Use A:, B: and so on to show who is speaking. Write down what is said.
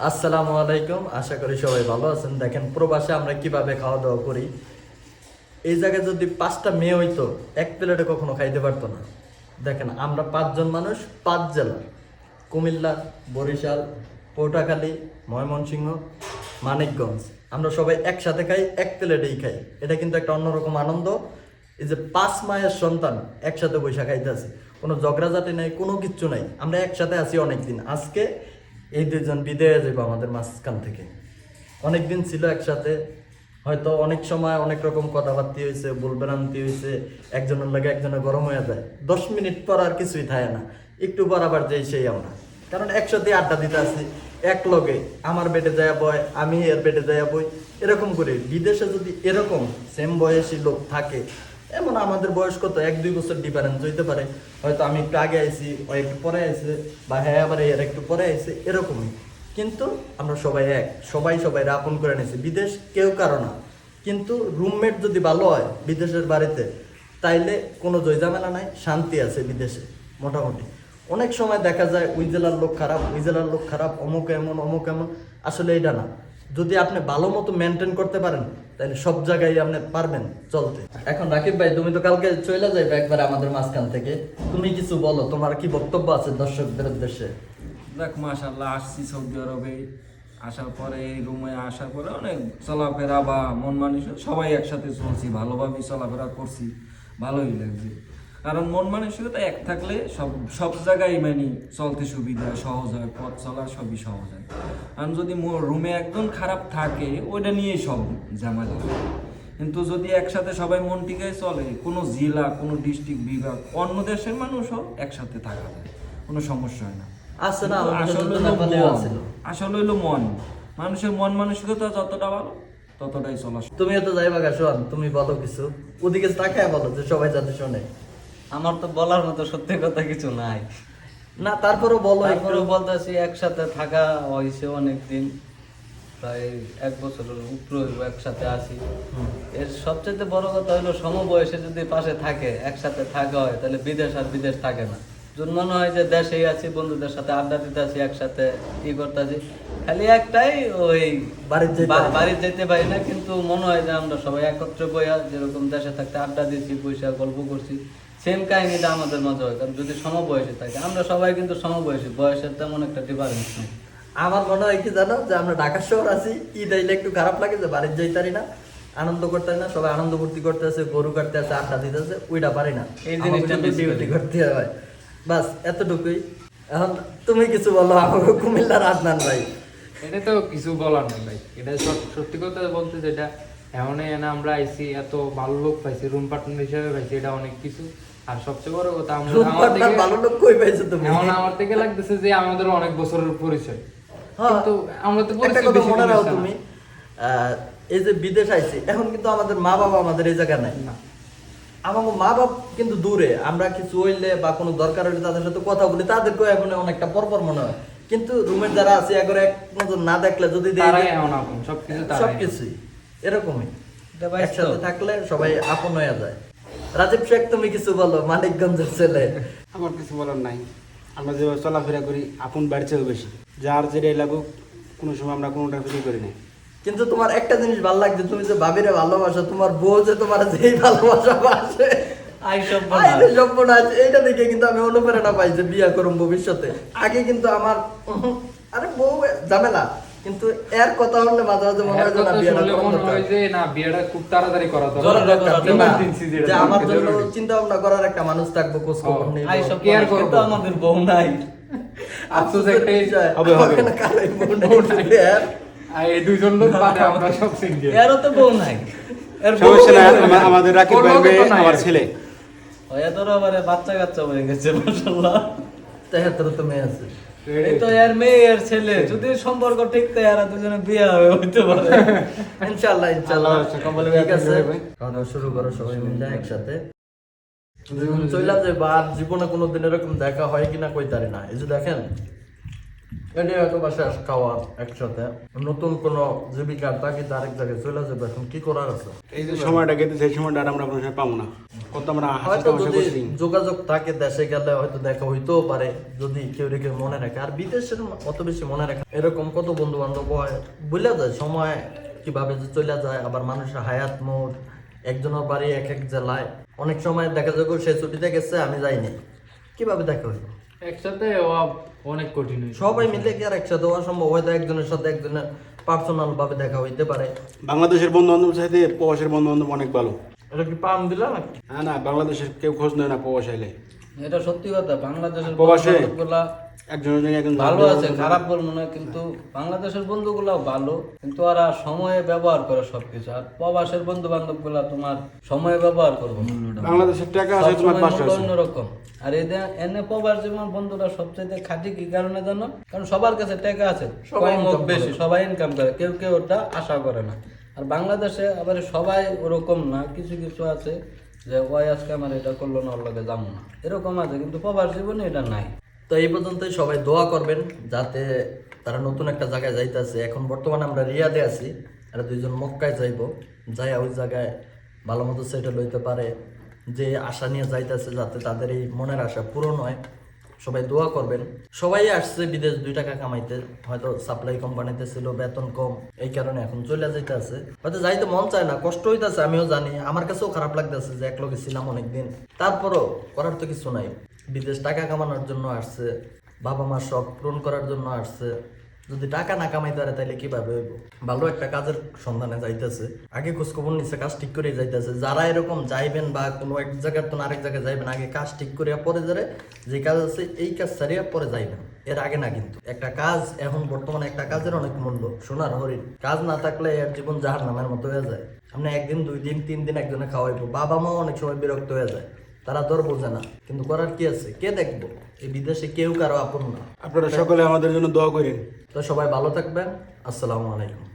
A: আসসালামু আলাইকুম, আশা করি সবাই ভালো আছেন। দেখেন, প্রবাসে আমরা কীভাবে খাওয়া দাওয়া করি? এই জায়গায় যদি পাঁচটা মেয়ে হইতো, এক প্লেটে কখনো খাইতে পারতো না। দেখেন, আমরা পাঁচজন মানুষ, পাঁচ জেলা। কুমিল্লা, বরিশাল পৌটাখালী ময়মনসিংহ, মানিকগঞ্জ। আমরা সবাই একসাথে খাই, এক প্লেটেই খাই। এটা কিন্তু একটা অন্যরকম আনন্দ। এই যে পাঁচ মায়ের সন্তান একসাথে বৈশা খাইতেছে কোনো ঝগড়াঝাটি নাই, কোনো কিচ্ছু নাই। আমরা একসাথে আছি অনেকদিন। আজকে এই দুইজন বিদায় যাব আমাদের মাঝখান থেকে। অনেক দিন ছিল একসাথে, হয়তো অনেক সময় অনেক রকম কথাবার্তি হয়েছে ভুলভ্রান্তি হয়েছে একজনের লাগে একজনের গরম হয়ে যায়। দশ মিনিট পর আর কিছুই থাকে না, একটু পর যাই সেই আমরা। কারণ একসাথে আড্ডা দিতে আসি, এক লগে, আমার বেডে যায় বয়, আমি এর বেডে যায় বই, এরকম করে। বিদেশে যদি এরকম সেম বয়সী লোক থাকে এমন আমাদের বয়স কত? এক, দুই বছর ডিফারেন্স হইতে পারে। হয়তো আমি একটু আগে আইছি, ও একটু পরে আইছে, বা হ্যাঁ আবার এর একটু পরে আইছে, এরকমই। কিন্তু আমরা সবাই এক, সবাই সবাই আপন করে নিয়েছি। বিদেশ কেউ কারও না। কিন্তু রুমমেট যদি ভালো হয় বিদেশের বাড়িতে, তাইলে কোনো জয়জামেলা নাই, শান্তি আছে বিদেশে, মোটামুটি। অনেক সময় দেখা যায়, ওই জেলার লোক খারাপ, ওই জেলার লোক খারাপ, অমুক এমন অমুক এমন। আসলে এটা না। যদি আপনি ভালো মতো মেনটেন করতে পারেন, তাহলে সব জায়গায় আপনি পারবেন চলতে। এখন রাকিব ভাই, তুমি তো কালকে চলে যাবে একবার আমাদের মাঝখান থেকে। তুমি কিছু বলো, তোমার কি বক্তব্য আছে দর্শকদের উদ্দেশ্যে?
B: দেখ মাশাল্লাহ আসছি সৌদি আরবে। আসার পরে এই রুমে আসার পরে অনেক চলাফেরা বা মন মানুষ সবাই একসাথে চলছি, ভালোভাবেই চলাফেরা করছি, ভালোই লাগছে। কারণ মন মানসিকতা এক থাকলে সব সব জায়গায় মানে চলতে সুবিধা সহজ হয় পথ চলা সবই সহজ হয়। কারণ যদি রুমে একদম খারাপ থাকে ওইটা নিয়েই সব ঝামেলা। কিন্তু যদি একসাথে সবাই মন টিকায় চলে কোনো জেলা কোনো ডিস্ট্রিক্ট বিভাগ অন্য দেশের মানুষও একসাথে থাকা যায় কোনো সমস্যা হয় না। আসলে হলো মন। মন। মানুষের মন মানসিকতা যতটা ভালো ততটাই চলা
A: তুমিও তো যাইবা শোন তুমি বলো কিছু। ওদিকে তাকায় বলো যে সবাই যাতে শোনে।
C: আমার তো বলার মতো সত্যি কথা কিছু নাই।
A: না তারপরও বলো একটু।
C: বলতেছি একসাথে থাকা হয়েছে অনেক দিন প্রায় এক বছরের উপরে একসাথে এর সবচেয়ে বড় কথা হলো সমবয়সে যদি পাশে থাকে একসাথে থাকা হয় তাহলে বিদেশ আর বিদেশ থাকে না। যদি মনে হয় যে দেশেই আছি বন্ধুদের সাথে আড্ডা দিতে আছি একসাথে ই করতেছি খালি একটাই ওই
A: বাড়ির যেতে পারি না।
C: বাড়ির যেতে পারি না কিন্তু মনে হয় যে আমরা সবাই একত্রে বইয়া যেরকম দেশে থাকতে আড্ডা দিচ্ছি পয়সা গল্প করছি সেম কাহিনীটা আমাদের মাঝে হয় কারণ যদি সমবয়সী থাকে আমরা সবাই কিন্তু সমবয়সী বয়সের তেমন একটা ডিফারেন্স নেই।
A: আমার মনে হয় কি জানো যে আমরা ঢাকা শহর আছি ঈদ আইলে একটু খারাপ লাগে যে বাড়ির যাইতারি না আনন্দ করতে না সবাই আনন্দ ফুর্তি করতে আছে গরু কাটতে আছে আড্ডা দিতে আছে ওইটা পারি না।
C: এই জিনিসটা
A: ডিউটি করতে হয়। বাস এতটুকুই। এখন তুমি কিছু বলো আমাকে কুমিল্লার আদনান ভাই।
D: এটা তো কিছু বলার নেই ভাই। এটা সত্যি কথা বলতে যেটা এমন আমরা আইছি এত ভালো লোক পাইছি রুম পার্টনার হিসেবে পাইছি এটা অনেক কিছু। আর সবচেয়ে বড় কথা আমরা আমার থেকে
A: ভালো লোক কই পাইছো তুমি?
D: এমন আমার থেকে লাগতেছে যে আমাদের অনেক বছরের পরিচয়।
A: হ্যাঁ।
D: কিন্তু আমরা তো পরিচয় বেশি
A: মনে রাখো তুমি এই যে বিদেশ আইছি এখন কিন্তু আমাদের মা বাবা আমাদের এই জায়গা নাই।
D: না।
A: আমার মা বাপ কিন্তু দূরে আমরা কিছু হইলে বা কোনো দরকার হইলে তাদের সাথে কথা বলি তাদেরকেও এখন অনেকটা পরপর মনে হয়। কিন্তু রুমের যারা আছে একবার এক নজর না দেখলে যদি
D: সবকিছু
A: সবকিছুই। এরকমই। একসাথে থাকলে সবাই আপন হয়ে যায়। রাজীব শেখ তুমি কিছু বলো? মানিকগঞ্জের ছেলে।
E: আমার কিছু বলার নাই। আমরা যেভাবে চলাফেরা করি আপন বাড়ির চেয়েও বেশি। যার যেটাই লাগুক কোনো সময় আমরা কোনোটা ফিল করি না
A: কিন্তু তোমার একটা জিনিস ভালো লাগছে তুমি যে ভাবিরে ভালোবাসো তোমার বউ যে তোমার যেই ভালোবাসা বাসে এইটা দেখে কিন্তু আমি অনুপ্রেরণা পাই যে বিয়া করুম ভবিষ্যতে। আগে কিন্তু আমার আরে বউ ঝামেলা। কিন্তু এর কথা হলে মাঝে মাঝে মনে হয় না বিয়েটা
D: মনে হয় যে না বিয়েটা খুব তাড়াতাড়ি করা দরকার।
A: যে আমার জন্য চিন্তা ভাবনা করার একটা মানুষ থাকব খবর নেই
C: আই সব
D: care করব।
C: আমাদের বউ নাই।
D: আফসোস একটাই।
E: হবে, হবে।
D: আর এই দুইজন লোক বাদে আমরা সব সিঙ্গেল
C: এরও তো বউ নাই। এর
E: সমস্যা নাই
C: নাই।
E: আমাদের রাকিব ভাই
D: নাই।
E: আমার ছেলে।
C: হয়ে আবার বাচ্চা কাচ্চা হয়ে গেছে মাশাআল্লাহ।
A: তেহাত্তর তো মেয়ে আছে।
C: এই তো এর মেয়ে এর ছেলে। যদি সম্পর্ক ঠিক আর দুজনে বিয়ে হবে হইতে পারে।
A: ইনশাআল্লাহ ইনশাআল্লাহ। ঠিক আছে। খাওয়া শুরু করো সবাই মিলে একসাথে। আর জীবনে কোনোদিন এরকম দেখা হয় কিনা কই তারি না। এই যে দেখেন এটাই হয়তো একসাথে। নতুন কোনো জীবিকার তাগিদ আরেক জায়গায় চলে যাবে এখন কি করার আছে?
E: এই যে সময়টা গেতে সেই সময়টা আমরা কোনো সময় পাবো না। কত আমরা
A: হয়তো যদি যোগাযোগ থাকে দেশে গেলে হয়তো দেখা হইতেও পারে যদি কেউ রেখে মনে রাখে। আর বিদেশের অত বেশি মনে রাখে এরকম কত বন্ধু বান্ধব হয় বুঝলে যায় সময় কীভাবে যে চলে যায় আবার মানুষের হায়াত মোড একজনের বাড়ি এক এক জেলায়। অনেক সময় দেখা যাবে সে ছুটিতে গেছে আমি যাইনি। কীভাবে দেখা হইল?
D: একসাথে হওয়া অনেক কঠিন
A: সবাই মিলে কি আর একসাথে হওয়া সম্ভব? হয়তো একজনের সাথে একজনের পার্সোনাল ভাবে দেখা হইতে পারে।
E: বাংলাদেশের বন্ধু বান্ধব চাইতে প্রবাসের বন্ধু বান্ধব অনেক ভালো।
A: এটা কি পাম দিলা নাকি?
E: হ্যাঁ না বাংলাদেশের কেউ খোঁজ নেয় না প্রবাস আইলে।
C: এটা সত্যি কথা বাংলাদেশের
E: প্রবাসে?
C: বন্ধুগুলা
E: একজন
C: ভালো আছে খারাপ বলব না কিন্তু বাংলাদেশের বন্ধুগুলো ভালো। কিন্তু ওরা সময়ে ব্যবহার করে সবকিছু। আর প্রবাসের বন্ধু বান্ধবগুলা তোমার সময়ে ব্যবহার করব।
E: বাংলাদেশের টাকা আছে তোমার আছে।
C: অন্যরকম। আর এদের এনে প্রবাস জীবন বন্ধুরা সবচেয়ে খাঁটি কি কারণে জানো? কারণ সবার কাছে টাকা আছে
A: সবাই
C: বেশি। সবাই ইনকাম করে কেউ কেউ ওটা আশা করে না। আর বাংলাদেশে আবার সবাই ওরকম না কিছু কিছু আছে যে ওই আজকে আমার এটা করল না, ওর লগে যাব না। এরকম আছে, কিন্তু প্রবাস জীবনে এটা নাই।
A: তো এই পর্যন্তই সবাই দোয়া করবেন, যাতে তারা নতুন একটা জায়গায় যাইতেছে। এখন বর্তমানে আমরা রিয়াদে আছি, আর দুইজন মক্কায় যাইব। যাই ওই জায়গায় ভালো মতো সেটেল হইতে পারে। যে আশা নিয়ে যাইতেছে, যাতে তাদের এই মনের আশা পূরণ হয়। সবাই দোয়া করবেন। সবাই আসছে বিদেশ দুই টাকা কামাইতে, হয়তো সাপ্লাই কোম্পানিতে ছিল বেতন কম, এই কারণে এখন চলে যাইতে আছে। হয়তো যাইতে মন চায় না, কষ্ট হইতেছে, আমিও জানি। আমার কাছেও খারাপ লাগতেছে যে এক লগে ছিলাম অনেকদিন। তারপরও করার তো কিছু নাই। বিদেশ টাকা কামানোর জন্য আসছে বাবা মার শখ পূরণ করার জন্য আসছে। যদি টাকা না কামাইতে পারে তাহলে কীভাবে হইব? ভালো একটা কাজের সন্ধানে যাইতেছে। আগে খোঁজখবর নিচ্ছে কাজ ঠিক করে যাইতেছে। যারা এরকম যাইবেন বা কোনো এক জায়গার তো আরেক জায়গায় যাইবেন, আগে কাজ ঠিক করিয়া পরে যারে যে কাজ আছে, এই কাজ সারিয়া পরে যাইবেন। এর আগে না কিন্তু। একটা কাজ এখন বর্তমানে একটা কাজের অনেক মূল্য, সোনার হরিণ। কাজ না থাকলে এর জীবন জাহার নামের মতো হয়ে যায়। আপনি একদিন, দুই দিন, তিন দিন একজনে খাওয়াইবো। বাবা মাও অনেক সময় বিরক্ত হয়ে যায়। তারা দর বোঝে না। কিন্তু করার কি আছে? কে দেখব? এই বিদেশে কেউ কারও আপন না।
E: আপনারা সকলে আমাদের জন্য দোয়া করেন।
A: তো সবাই ভালো থাকবেন। আসসালামু আলাইকুম।